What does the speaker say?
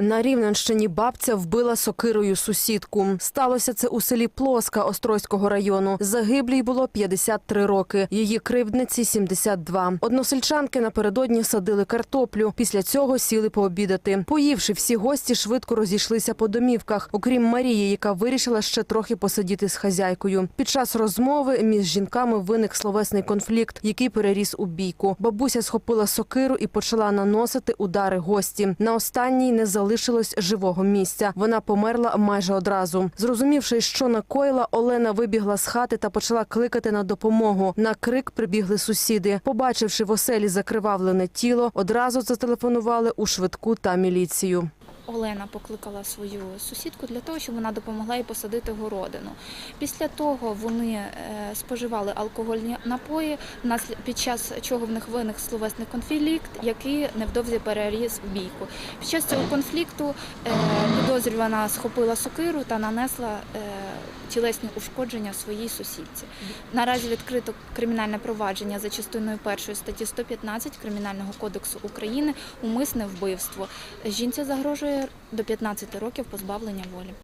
На Рівненщині бабця вбила сокирою сусідку. Сталося це у селі Плоска Острозького району. Загиблій було 53 роки. Її кривдниці 72. Односельчанки напередодні садили картоплю. Після цього сіли пообідати. Поївши, всі гості швидко розійшлися по домівках, окрім Марії, яка вирішила ще трохи посидіти з хазяйкою. Під час розмови між жінками виник словесний конфлікт, який переріс у бійку. Бабуся схопила сокиру і почала наносити удари гості. На останній не залишилось живого місця. Вона померла майже одразу. Зрозумівши, що накоїла, Олена вибігла з хати та почала кликати на допомогу. На крик прибігли сусіди. Побачивши в оселі закривавлене тіло, одразу зателефонували у швидку та міліцію. Олена покликала свою сусідку для того, щоб вона допомогла їй посадити городину. Після того вони е, споживали алкогольні напої, під час чого в них виник словесний конфлікт, який невдовзі переріс в бійку. Під час цього конфлікту е, підозрювана схопила сокиру та нанесла е, тілесні ушкодження своїй сусідці. Наразі відкрито кримінальне провадження за частиною першої статті 115 Кримінального кодексу України умисне вбивство. Жінці загрожує до 15 років позбавлення волі.